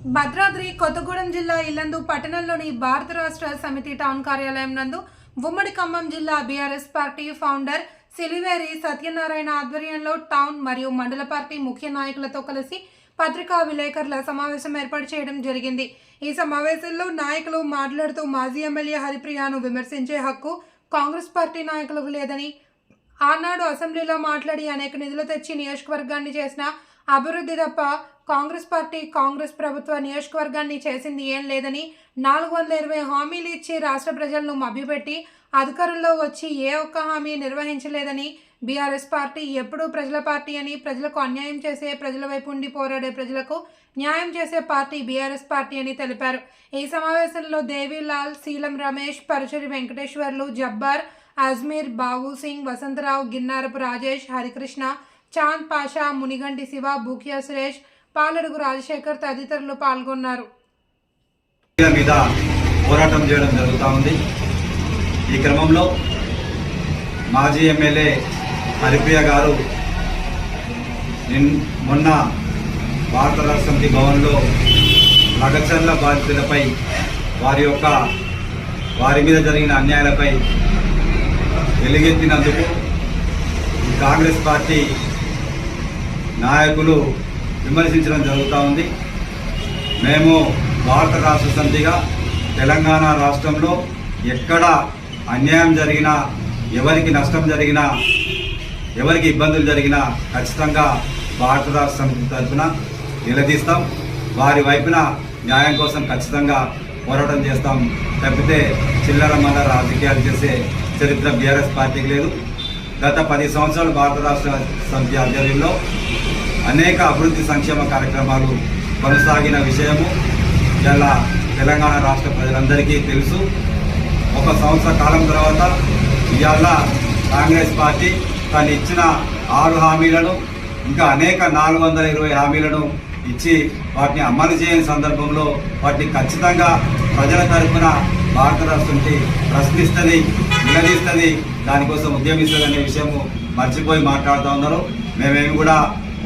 భద్రాద్రి కొత్తగూడెం జిల్లా ఇల్లందు పట్టణంలోని భారత రాష్ట్ర సమితి టౌన్ కార్యాలయం నందు ఉమ్మడి ఖమ్మం జిల్లా BRS party founder Siliveri Satyanarayana ఆధ్వర్యంలో టౌన్ మరియు మండల పార్టీ ముఖ్య నాయకులతో కలిసి పత్రికా విలేకరుల సమావేశం ఏర్పాటు చేయడం జరిగింది. ఈ సమావేశంలో నాయకులు మాట్లాడుతూ మాజీ ఎమ్మెల్యే హరిప్రియాను విమర్శించే హక్కు కాంగ్రెస్ పార్టీ నాయకులకు లేదని ఆనాడు అసెంబ్లీలో మాట్లాడి అనేక నిధులు తెచ్చి నియోజకవర్గాన్ని చేసిన అభివృద్ధి తప్ప కాంగ్రెస్ పార్టీ కాంగ్రెస్ ప్రభుత్వ నియోజకవర్గాన్ని చేసింది ఏం లేదని నాలుగు వందల ఇరవై హామీలు ఇచ్చి రాష్ట్ర ప్రజలను మభ్యపెట్టి అధికారంలో వచ్చి ఏ ఒక్క హామీ నిర్వహించలేదని బీఆర్ఎస్ పార్టీ ఎప్పుడూ ప్రజల పార్టీ అని ప్రజలకు అన్యాయం చేసే ప్రజల వైపు ఉండి పోరాడే ప్రజలకు న్యాయం చేసే పార్టీ బీఆర్ఎస్ పార్టీ అని తెలిపారు. ఈ సమావేశంలో దేవీలాల్ సీలం రమేష్ పరుచూరి వెంకటేశ్వర్లు జబ్బార్ అజ్మీర్ బాబు సింగ్ వసంతరావు గిన్నారపు రాజేష్ హరికృష్ణ చాంద్ పాషా మునిగంటి శివ బూకియా సురేష్ పాలడుగు రాజశేఖర్ తదితరులు పాల్గొన్నారు. మీద పోరాటం చేయడం జరుగుతూ ఉంది. ఈ క్రమంలో మాజీ ఎమ్మెల్యే హరిప్రియ గారు నిన్ మొన్న భారత రాష్ట్రపతి భవన్లో నగచర్ల బాధితులపై వారి యొక్క వారి మీద జరిగిన అన్యాయాలపై వెలుగెత్తినందుకు కాంగ్రెస్ పార్టీ నాయకులు విమర్శించడం జరుగుతూ ఉంది. మేము భారత రాష్ట్ర సమితిగా తెలంగాణ రాష్ట్రంలో ఎక్కడ అన్యాయం జరిగినా ఎవరికి నష్టం జరిగినా ఎవరికి ఇబ్బందులు జరిగినా ఖచ్చితంగా భారత రాష్ట్ర సమితి తరఫున నిలదీస్తాం. వారి వైపున న్యాయం కోసం ఖచ్చితంగా పోరాటం చేస్తాం. తప్పితే చిల్లర మల్ల రాజకీయాలు చేసే చరిత్ర బీఆర్ఎస్ పార్టీకి లేదు. గత పది సంవత్సరాలు భారత రాష్ట్ర సమితి ఆధ్వర్యంలో అనేక అభివృద్ధి సంక్షేమ కార్యక్రమాలు కొనసాగిన విషయము. ఇలా తెలంగాణ రాష్ట్ర ప్రజలందరికీ తెలుసు. ఒక సంవత్సర కాలం తర్వాత ఇవాళ కాంగ్రెస్ పార్టీ తను ఇచ్చిన ఆరు హామీలను ఇంకా అనేక నాలుగు వందల ఇరవై హామీలను ఇచ్చి వాటిని అమలు చేయని సందర్భంలో వాటిని ఖచ్చితంగా ప్రజల తరఫున భారత రాష్ట్రంకి ప్రశ్నిస్తుంది నిలదీస్తుంది. దానికోసం ఉద్యమిస్తుంది అనే విషయము మర్చిపోయి మాట్లాడుతూ ఉన్నారు. మేమేమి కూడా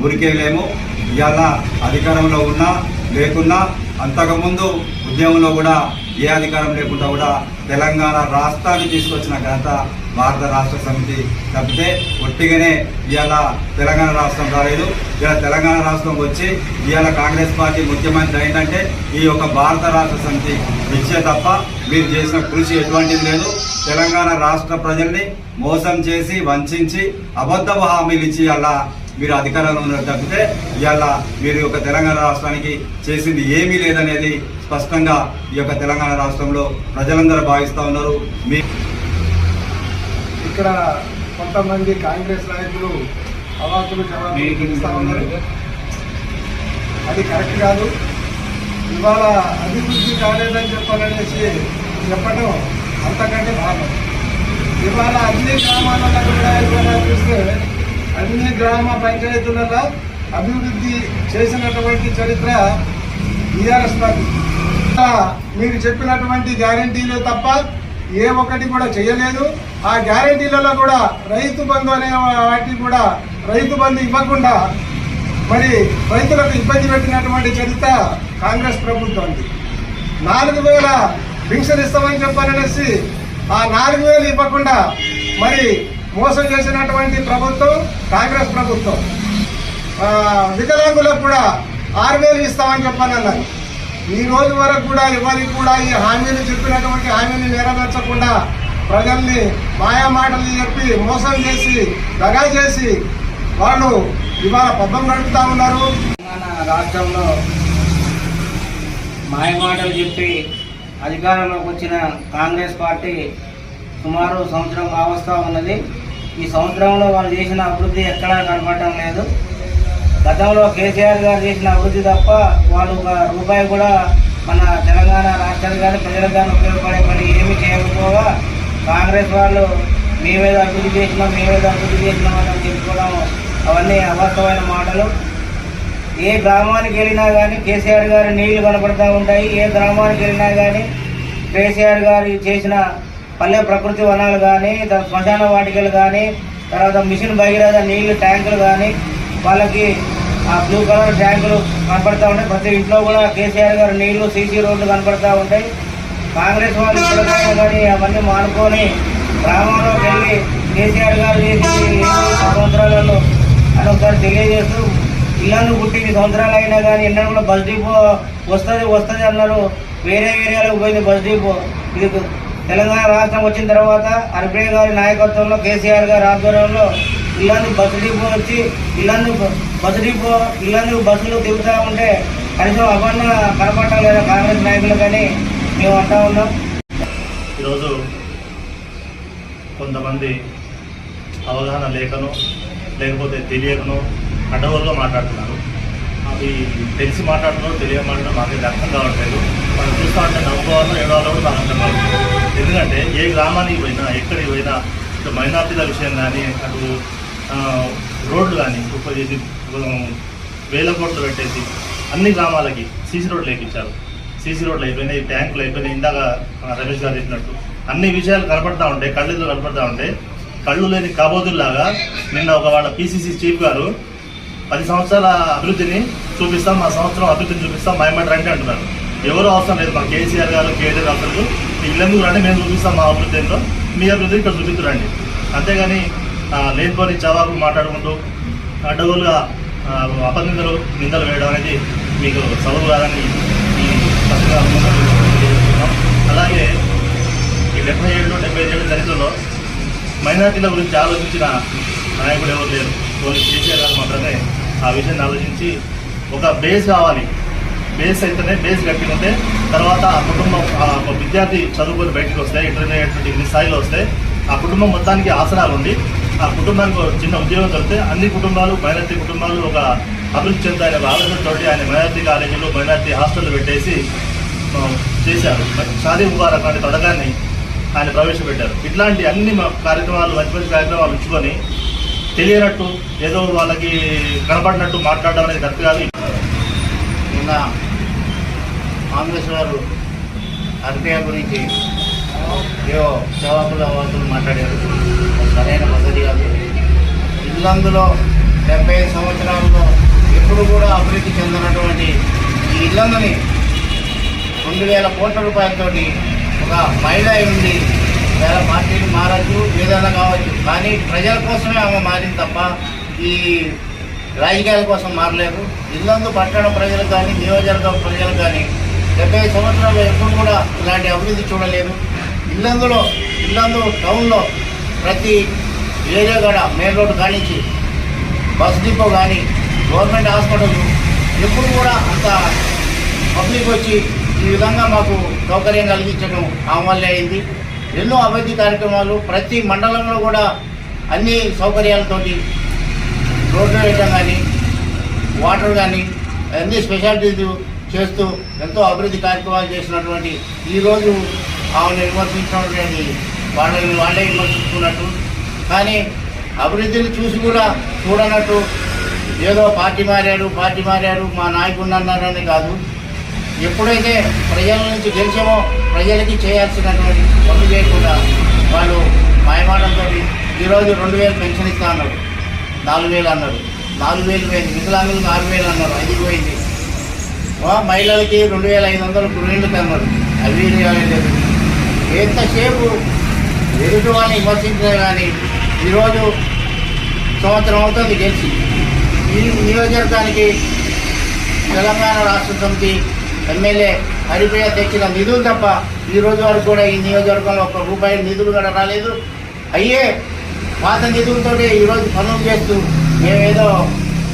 ఊరికే లేము ఇవాళ అధికారంలో ఉన్నా లేకున్నా అంతకుముందు ఉద్యమంలో కూడా ఏ అధికారం లేకుండా కూడా తెలంగాణ రాష్ట్రాన్ని తీసుకొచ్చిన ఘనత భారత రాష్ట్ర సమితి తప్పితే ఒట్టిగానే ఇవాళ తెలంగాణ రాష్ట్రం రాలేదు. ఇలా తెలంగాణ రాష్ట్రం వచ్చి ఇవాళ కాంగ్రెస్ పార్టీ ముఖ్యమంత్రి అయిందంటే ఈ యొక్క భారత రాష్ట్ర సమితి ఇచ్చే తప్ప మీరు చేసిన కృషి ఎటువంటిది లేదు. తెలంగాణ రాష్ట్ర ప్రజల్ని మోసం చేసి వంచి అబద్ధ హామీలు ఇచ్చి అలా మీరు అధికారంలో ఉన్నారు తప్పితే ఇవాళ మీరు యొక్క తెలంగాణ రాష్ట్రానికి చేసింది ఏమీ లేదనేది స్పష్టంగా ఈ యొక్క తెలంగాణ రాష్ట్రంలో ప్రజలందరూ భావిస్తూ ఉన్నారు. మీ ఇక్కడ కొంతమంది కాంగ్రెస్ నాయకులు అవాకులు ఉన్నారు. అది కరెక్ట్ కాదు. ఇవాళ అభివృద్ధి కాలేదని చెప్పాలనేసి చెప్పడం అంతకంటే భాగం ఇవాళ అన్ని గ్రామాలలో కూడా ఇవాళ చూస్తే అన్ని గ్రామ పంచాయతీలలో అభివృద్ధి చేసినటువంటి చరిత్ర బీఆర్ఎస్ పార్టీ. ఇంకా మీరు చెప్పినటువంటి గ్యారంటీలు తప్ప ఏ ఒక్కటి కూడా చేయలేదు. ఆ గ్యారంటీలలో కూడా రైతు బంధు అనే వాటికి కూడా రైతు బంధు ఇవ్వకుండా మరి రైతులకు ఇబ్బంది పెట్టినటువంటి చరిత్ర కాంగ్రెస్ ప్రభుత్వానికి నాలుగు వేల పింఛన్ ఇస్తామని చెప్పారనేసి ఆ నాలుగు వేలు ఇవ్వకుండా మరి మోసం చేసినటువంటి ప్రభుత్వం కాంగ్రెస్ ప్రభుత్వం. వికలాంగులకు కూడా ఆరు వేలు ఇస్తామని చెప్పానన్నారు ఈ రోజు వరకు కూడా ఎవరికి కూడా ఈ హామీలు చెప్పినటువంటి హామీని నెరవేర్చకుండా ప్రజల్ని మాయా మాటలు చెప్పి మోసం చేసి దగా చేసి వాళ్ళు ఇవాళ పబ్బం గడుపుతా ఉన్నారు. తెలంగాణ రాష్ట్రంలో మాయమాటలు చెప్పి అధికారంలోకి వచ్చిన కాంగ్రెస్ పార్టీ సుమారు సంవత్సరం కావస్తా ఉన్నది. ఈ సంవత్సరంలో వాళ్ళు చేసిన అభివృద్ధి ఎక్కడా కనపడటం లేదు. గతంలో కేసీఆర్ గారు చేసిన అభివృద్ధి తప్ప వాళ్ళు ఒక రూపాయి కూడా మన తెలంగాణ రాష్ట్రానికి కానీ ప్రజలకు కానీ ఉపయోగపడే పని ఏమీ చేయకపోగా కాంగ్రెస్ వాళ్ళు మేమేదో అభివృద్ధి చేసినాం మేమేదో అభివృద్ధి చేసినామని చెప్పుకోవడం అవన్నీ అవాస్తవమైన మాటలు. ఏ గ్రామానికి వెళ్ళినా కానీ కేసీఆర్ గారి నీళ్ళు కనపడుతూ ఉంటాయి. ఏ గ్రామానికి వెళ్ళినా కానీ కేసీఆర్ గారు చేసిన పల్లె ప్రకృతి వనాలు కానీ తర్వాత శ్మశాన వాటికలు కానీ తర్వాత మిషన్ భగీరథ నీళ్ళు ట్యాంకులు కానీ వాళ్ళకి ఆ బ్లూ కలర్ ట్యాంకులు కనపడతా ఉంటాయి ప్రతి ఇంట్లో కూడా కేసీఆర్ గారు నీళ్ళు సీసీ రోడ్లు కనపడతా ఉంటాయి. కాంగ్రెస్ వాళ్ళు ఇప్పటికైనా కానీ అవన్నీ మానుకొని గ్రామంలోకి వెళ్ళి కేసీఆర్ గారు చేసింది సంవత్సరాలలో అని ఒకసారి తెలియజేస్తూ ఇళ్ళను పుట్టి సంవత్సరాలు అయినా కానీ ఎన్నడూ కూడా బస్ డిపో వస్తుంది వస్తుంది అన్నారు. వేరే ఏరియాలకు పోయింది బస్ డిపో. ఇది తెలంగాణ రాష్ట్రం వచ్చిన తర్వాత అర్బే గారి నాయకత్వంలో కేసీఆర్ గారి ఆధ్వర్యంలో ఇల్లందు బస్సు డిపో వచ్చి ఇల్లందు బస్సు డిపో ఇల్లందు బస్సులు తిరుగుతూ ఉంటే కనీసం అవన్న కనపడటం లేదా కాంగ్రెస్ నాయకులు కానీ మేము అంటా ఉన్నాం. ఈరోజు కొంతమంది అవగాహన లేకను లేకపోతే తెలియకను అడవుల్లో మాట్లాడుతున్నారు. అవి తెలిసి మాట్లాడుతున్నారు తెలియ మాట్లాడడం మాకు అర్థం కావట్లేదు. మనం చూస్తూ ఉంటే నవ్వుకోవాలో ఏడవాలో కూడా నాకు అర్థం కావట్లేదు ఎందుకంటే ఏ గ్రామానికి పోయినా ఎక్కడికి పోయినా ఇటు మైనార్టీల విషయం కానీ అటు రోడ్లు కానీ ఇప్పుడు ఇది వేల కోట్లు పెట్టేసి అన్ని గ్రామాలకి సీసీ రోడ్లు వేయించారు. సీసీ రోడ్లు అయిపోయినాయి ట్యాంకులు అయిపోయినాయి ఇందాక రమేష్ గారు చెప్పినట్టు. అన్ని విషయాలు కనపడతా ఉంటాయి కళ్ళెదురు కనపడతా ఉంటాయి కళ్ళు లేని కాబోతుల్లాగా నిన్న ఒక వాళ్ళ పీసీసీ చీఫ్ గారు పది సంవత్సరాల అభివృద్ధిని చూపిస్తాం మా సంవత్సరం అభివృద్ధిని చూపిస్తాం మాయమాట రండి అంటున్నారు. ఎవరు అవసరం లేదు మా కేసీఆర్ గారు కేటీఆర్ అవసరం లేదు ఇల్లందుకు రండి మేము చూపిస్తాం మా అభివృద్ధి మీ అభివృద్ధి ఇక్కడ చూపించరండి. అంతేగాని లేనిపోని చవాకు మాట్లాడుకుంటూ అడ్డగోలుగా అపనిందలు నిందలు వేయడం అనేది మీకు చదువు కాదని ఈ పత్రికా అలాగే ఈ డెబ్బై ఏడు డెబ్బై ఏడు దళితుల్లో మైనార్టీల గురించి ఆలోచించిన నాయకుడు ఎవరు లేరు? కేసీఆర్ గారు మాత్రమే ఆ విషయాన్ని ఆలోచించి ఒక బేస్ కావాలి. బేస్ అయితేనే బేస్ కట్టుకుంటే తర్వాత ఆ కుటుంబం ఒక విద్యార్థి చదువుకొని బయటకు వస్తే ఇంటర్మీడియట్ డిగ్రీ స్థాయిలో వస్తే ఆ కుటుంబం మొత్తానికి ఆసరాలు ఉండి ఆ కుటుంబానికి చిన్న ఉద్యోగం దొరికితే అన్ని కుటుంబాలు మైనార్టీ కుటుంబాలు ఒక అభివృద్ధి చెందాయనే ఒక ఆలోచనతోటి ఆయన మైనార్టీ కాలేజీలు మైనార్టీ హాస్టల్ పెట్టేసి చేశారు. షాదీ ముబారక్ అనే పథకాన్ని ఆయన ప్రవేశపెట్టారు. ఇట్లాంటి అన్ని కార్యక్రమాలు మంచి మంచి కార్యక్రమాలు ఉంచుకొని తెలియనట్టు ఏదో వాళ్ళకి కనపడినట్టు మాట్లాడడం అనేది కరెక్ట్ కాదు. నిన్న కాంగ్రెస్ వారు ఆర్బీఐ గురించి ఏవో జవాబుల వార్తలు మాట్లాడారు. సరైన పద్ధతి కాదు. ఇల్లందులో డెబ్బై ఐదు సంవత్సరాల్లో ఎప్పుడు కూడా అభివృద్ధి చెందినటువంటి ఈ ఇల్లందుని రెండు వేల కోట్ల రూపాయలతో ఒక మహిళ అయి ఉండి వేల పార్టీలు మారచ్చు ఏదైనా కావచ్చు. కానీ ప్రజల కోసమే ఆమె మారింది తప్ప ఈ రాజకీయాల కోసం మారలేదు. ఇల్లందు పట్టణ ప్రజలకు కానీ నియోజకవర్గ ప్రజలకు కానీ డెబ్బై సంవత్సరాలు ఎప్పుడు కూడా ఇలాంటి అభివృద్ధి చూడలేదు. ఇల్లందులో ఇల్లందు టౌన్లో ప్రతి ఏరియా కూడా మెయిన్ రోడ్డు కానించి బస్ డిపో కానీ గవర్నమెంట్ హాస్పిటల్ ఎప్పుడు కూడా అంత పబ్లిక్ వచ్చి ఈ విధంగా మాకు సౌకర్యం కలిగించడం ఆమల్య అయింది. ఎన్నో అభివృద్ధి కార్యక్రమాలు ప్రతి మండలంలో కూడా అన్ని సౌకర్యాలతోటి రోడ్లు వేయడం కానీ వాటర్ కానీ అన్ని స్పెషాలిటీస్ చేస్తూ ఎంతో అభివృద్ధి కార్యక్రమాలు చేసినటువంటి ఈరోజు ఆమెను విమర్శించినటువంటి వాళ్ళని వాళ్ళే విమర్శించుకున్నట్టు కానీ అభివృద్ధిని చూసి కూడా చూడనట్టు ఏదో పార్టీ మారారు పార్టీ మారారు మా నాయకుడు అన్నారని కాదు. ఎప్పుడైతే ప్రజల నుంచి గెలిచామో ప్రజలకి చేయాల్సినటువంటి పనులు చేయకుండా వాళ్ళు మాయమాటంతో ఈరోజు రెండు వేలు పెన్షన్ ఇస్తా అన్నాడు నాలుగు వేలు అన్నారు. నాలుగు వేలు పోయింది. వికలాంగులకు ఆరు వేలు అన్నారు. ఐదు పోయింది. మహిళలకి రెండు వేల ఐదు వందలు గృహిణులకి అన్నారు అవి లేదు ఎంతసేపు ఎదుటి వాళ్ళని విమర్శించే కానీ ఈరోజు సంవత్సరం అవుతుంది గెలిచి. ఈ నియోజకవర్గానికి తెలంగాణ రాష్ట్ర సమితి ఎమ్మెల్యే హరిప్రియ తెచ్చిన నిధులు తప్ప ఈ రోజు వరకు కూడా ఈ నియోజకవర్గంలో ఒక రూపాయి నిధులు కూడా రాలేదు. అయ్యే పాత నిధులతో ఈరోజు పనులు చేస్తూ మేమేదో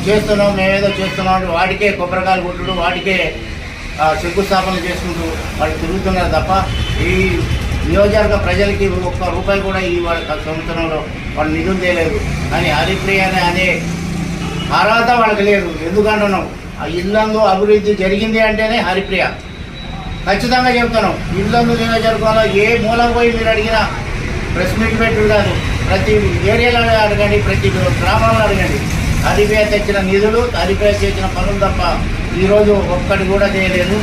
చేస్తున్నాం మేమేదో చేస్తున్నాం అంటే వాటికే కొబ్బరికాయలు కొట్టుడు వాటికే శంకుస్థాపన చేసుకుంటూ వాళ్ళు తిరుగుతున్నారు తప్ప ఈ నియోజకవర్గ ప్రజలకి ఒక్క రూపాయి కూడా ఈ వాళ్ళ సంవత్సరంలో వాళ్ళు నిధులు తేలేదు. కానీ హరిప్రియ అనే అనే అర్హత వాళ్ళకి లేదు. ఎందుకంటున్నాం? ఆ ఇల్లందు అభివృద్ధి జరిగింది అంటేనే హరిప్రియ. ఖచ్చితంగా చెప్తున్నాం. ఇల్లందు నియోజకవర్గంలో ఏ మూలం పోయి మీరు అడిగినా ప్రెస్ మీట్ పెట్టుడు కాదు. ప్రతి ఏరియాలో అడగండి ప్రతి గ్రామంలో అడగండి. హరిప్రియ తెచ్చిన నిధులు హరిప్రియ చేసిన పనులు తప్ప ఈరోజు ఒక్కటి కూడా చేయలేదు